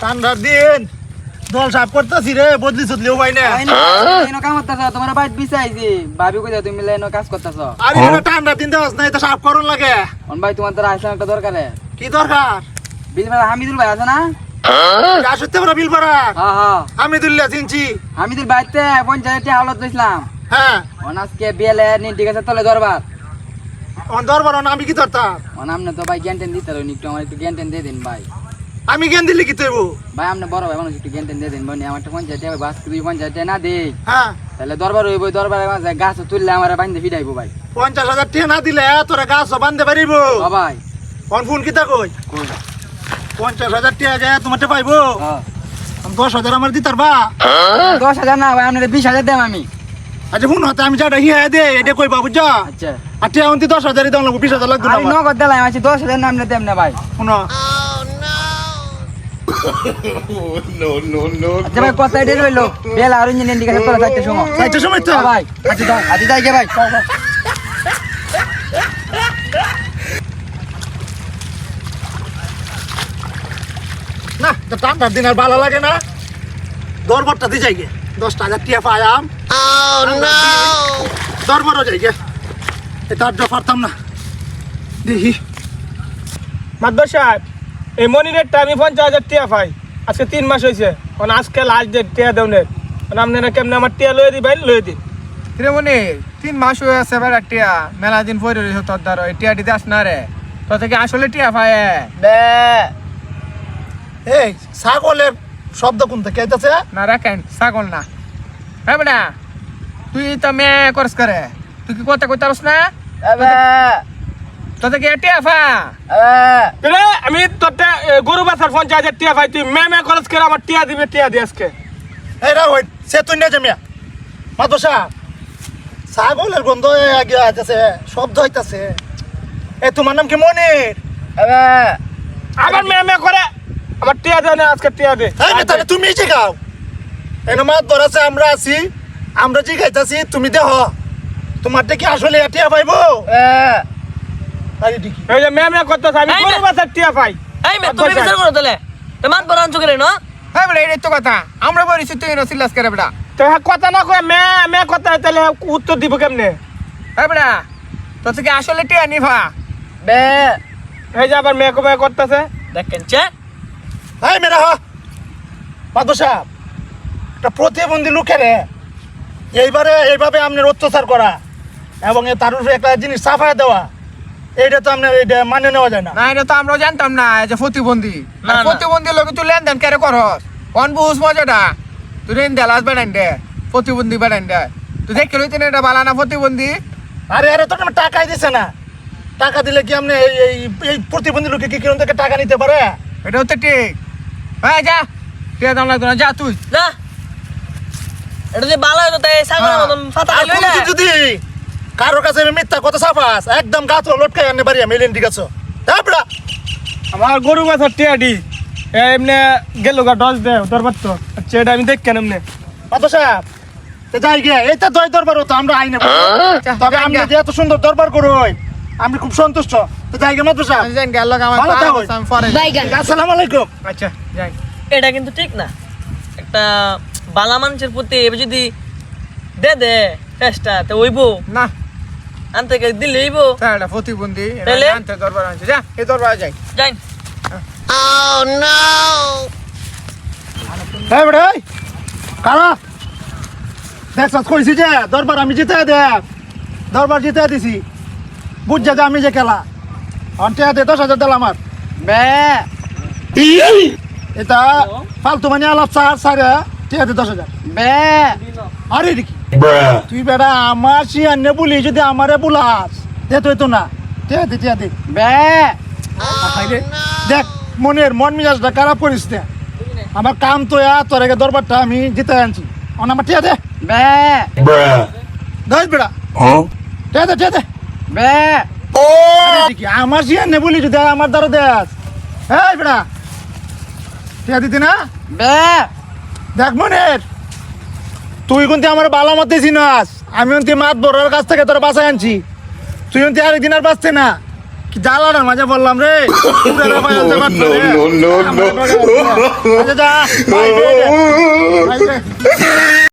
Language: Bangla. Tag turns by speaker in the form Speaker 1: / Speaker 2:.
Speaker 1: ঠান্ডার দিন। দল সাফ করতেছি রে বদলি সদলিও পাই না।
Speaker 2: এনো কাম করতেছ তোমার বাইট বিছাইছি ভাবি কইতা তুমি কাজ করতেছ।
Speaker 1: আর এটা ঠান্ডার দিন দেওয়াস না এটা সাফ করুন লাগে।
Speaker 2: অন ভাই তোমার তো আসলাম একটা দরকারে।
Speaker 1: কি দরকার?
Speaker 2: বিল ভাই হামিদুল ভাই আছে না?
Speaker 1: গাছ হতে পারা বিল পারা
Speaker 2: হ্যাঁ হ্যাঁ।
Speaker 1: আমি চিনছি।
Speaker 2: হামিদুল বাইতে পঞ্চায়েতটি হাওলাত দিছিলাম।
Speaker 1: হ্যাঁ।
Speaker 2: অন আজকে বিয়েলে নিন ঠিক আছে তলে দরবার।
Speaker 1: অন দরবার অন আমি কি ধরতাম?
Speaker 2: অন তো ভাই জ্ঞান টেন দিতে রইনি একটু আমার একটু জ্ঞান টেন দিয়ে দিন ভাই।
Speaker 1: আমি জ্ঞান দিলে কি তৈব?
Speaker 2: ভাই আপনি বড় ভাই মানুষ একটু জ্ঞান দিয়ে দিন ভাই আমার একটা পঞ্চায়েত হবে বাস দুই পঞ্চায়েতে না দেই
Speaker 1: হ্যাঁ।
Speaker 2: তাহলে দরবার হইব দরবারে গাছ তুললে আমার বান্ধে ফিরাইবো ভাই।
Speaker 1: পঞ্চাশ হাজার টিয়া না দিলে তোরা গাছ বান্ধতে পারিব।
Speaker 2: ও ভাই।
Speaker 1: কোন ফোন কিতা কই?
Speaker 2: কই?
Speaker 1: পঞ্চাশ হাজার টিয়া যায় তোমার পাইবো?
Speaker 2: হ্যাঁ।
Speaker 1: আমি দশ হাজার আমার দিতার বা।
Speaker 2: দশ হাজার না ভাই আপনার বিশ হাজার দেম আমি।
Speaker 1: আচ্ছা ফোন হতে আমি যাটা হিয়া দে এটা কই বাবু যা
Speaker 2: আচ্ছা
Speaker 1: টিয়া অন্তি দশ হাজারই দাম লাগবো বিশ হাজার লাগবে না
Speaker 2: আমি নগদ দিলাম আছি দশ হাজার নাম দেম না ভাই।
Speaker 1: শুনো।
Speaker 2: আচ্ছা ভাই কত এটা রইল। বেলা আর ইঞ্জিনিয়ার দিকে তোরা চারটে সময়।
Speaker 1: চারটের সময় তো?
Speaker 2: ভাই আচ্ছা যাই আচ্ছা যাই গে ভাই
Speaker 1: না তো ঠান্ডার দিন আর ভালো লাগে না। দরবারটা দিয়ে যাই গে। দশটা হাজার টিয়া পায়াম দরবারও যাই গে। এটা আর পারতাম না। দেখি।
Speaker 3: মাদ্দর সাহেব এই মনি রেটটা আমি পঞ্চাশ হাজার টিয়া পাই। আজকে তিন মাস হয়েছে মানে আজকে লাস্ট ডেট টিয়া দেওনের মানে আপনারা কেমনে আমার টিয়া লয়ে দিবেন? লয়ে দিন।
Speaker 4: কিরমনি তিন মাস হয়ে আছে বেড়া টিয়া। মেলা দিন পরে রয়েছে তোর দ্বারা। এই টিয়া দিতে আস না রে। তো থেকে আসলে টিয়া পায়
Speaker 1: এই ছাগলের শব্দ কোন থেকে আইতাছে?
Speaker 4: না রাখেন ছাগল না। হ্যাঁ বেটা তুই তো মে করস করে। তুই কি কথা কইতে পারস না তো থেকে টিয়া ফা?
Speaker 3: রে আমি এ, গরু পঞ্চাশ হাজার টিয়া পাই তুই মে মে খরচ করে আমার টিয়া দিবে টিয়া দিয়ে আজকে।
Speaker 1: এই রা হই সে তুই না? জমিয়া মাদসা ছাগলের গন্ধ আগে আইতাছে শব্দ হইতাছে। এ তোমার নাম কি মনির?
Speaker 3: আবার মে মে করে আমার টিয়া দেয় না আজকে টিয়া দে।
Speaker 1: এই তাহলে তুমি যে খাও। এনে মাত ধরাছে আমরা আছি আমরা যে খাইতাছি তুমি দেহ তোমার কি আসলে এটিয়া পাইবো দেখি
Speaker 3: এই যে মে মে করতেছে আমি
Speaker 5: এই
Speaker 3: গরু টিয়া পাই।
Speaker 5: এই মে তুমি বিচার করো তাহলে। তোমার বড় আনছো না?
Speaker 4: হ্যাঁ তো কথা। আমরা বলিছি তুই সিলাস করে বেটা
Speaker 3: তো হ্যাঁ কথা না কয়ে মে মে কথা তাহলে উত্তর দিব কেমনে?
Speaker 4: হ্যাঁ তো আসলে টিয়া নিভা।
Speaker 3: এই যে আবার মে মে করতেছে।
Speaker 5: দেখেন চে
Speaker 1: এই মেরা হ মাদসা একটা প্রতিবন্ধী লোকের এইবারে এইভাবে আপনার অত্যাচার করা এবং তার উপরে একটা জিনিস সাফায় দেওয়া। এইটা তো আপনার এইটা মানে নেওয়া যায় না।
Speaker 4: না এটা তো আমরা জানতাম না যে প্রতিবন্ধী।
Speaker 5: না, না।
Speaker 4: প্রতিবন্ধী লোক তুই লেনদেন কেন করস? কোন বুঝ মজাটা? তুই রেন দেলাস বেড়ান দে প্রতিবন্ধী বেড়ান দে। তুই দেখে লইতে এটা বালা না প্রতিবন্ধী?
Speaker 1: আরে আরে তো টাকাই দিছে না। টাকা দিলে কি আপনি এই এই প্রতিবন্ধী লোকে কি কিরম থেকে টাকা নিতে পারে?
Speaker 4: এটা হচ্ছে ঠিক। হ্যাঁ যা টিয়া দাম লাগতো না যা তুই।
Speaker 5: যা এটা যে বালা হতো তাই ছাগলের
Speaker 4: হ্যাঁ।
Speaker 5: মতন
Speaker 1: কোনোদিন যদি কারোর কাছে আমি মিথ্যা কথা সাফাস একদম গাছ লটকাই আনতে পারি আমি এলেন ঠিক আছে। তারপরে
Speaker 3: আমার গরু বাছার টিয়া দি এমনি গেল গা ডস দে দরবার তো। আচ্ছা এটা আমি দেখ কেন এমনি?
Speaker 1: মাতো সাহেব তো যাই গিয়ে দয় দরবার হতো আমরা আইনে তবে
Speaker 4: যাই গিয়া।
Speaker 1: যে এত সুন্দর দরবার করই আমি খুব সন্তুষ্ট। তো যাই গিয়ে মাতো সাহেব
Speaker 4: আমি জানি গেল আমার আমি যাই।
Speaker 1: আসসালামু আলাইকুম।
Speaker 4: আচ্ছা যাই।
Speaker 5: এটা কিন্তু ঠিক না। একটা বালা মানুষের প্রতি যদি দে দে চেষ্টা তো ওইবো।
Speaker 4: না।
Speaker 5: আনতে গেলে দিলে ওইবো
Speaker 4: স্যার এটা প্রতিবন্ধী
Speaker 5: তাহলে?
Speaker 4: আনতে দরবার আনছে যা এই দরবার যাই।
Speaker 5: যাই।
Speaker 1: হ্যাঁ বেড়ে কারা? দেখ সাত কইছি যে দরবার আমি জিতে দেখ দরবার জিতে দিছি। বুঝ যা আমি যে খেলা। অন্টে দে দশ হাজার দিলাম আমার।
Speaker 2: বে!
Speaker 1: এটা ফালতু মানে আলাপ সার সারে ঠিক আছে দশ হাজার।
Speaker 2: বে!
Speaker 1: আরে দেখি তুই বেড়া আমার শিয়ান্নে বলি যদি আমারে বুলাস দে তুই তো না। ঠিক আছে ঠিক আছে
Speaker 2: বে।
Speaker 1: দেখ মনের মন মিজাজটা খারাপ করিস না। আমার কাম তো ইয়া তোর আগে দরবারটা আমি জিতে আনছি। অন আমার ঠিক আছে
Speaker 2: বে।
Speaker 1: দশ বেড়া ঠিক আছে ঠিক আছে
Speaker 2: বে।
Speaker 1: দেখি, আমার শিয়ান্নে বলি যদি আমার দ্বারা দেস। হ্যাঁ বেড়া ঠিক আছে দিতি না?
Speaker 2: বে।
Speaker 1: দেখ মনের। তুই কিন্তু আমার বালা মতে চিনাস আমি কিন্তু মাত বড়ার কাছ থেকে তোর বাসায় আনছি তুই কিন্তু আরেকদিন আর বাঁচতে না জ্বালানোর মাঝে বললাম রে. আচ্ছা, যা।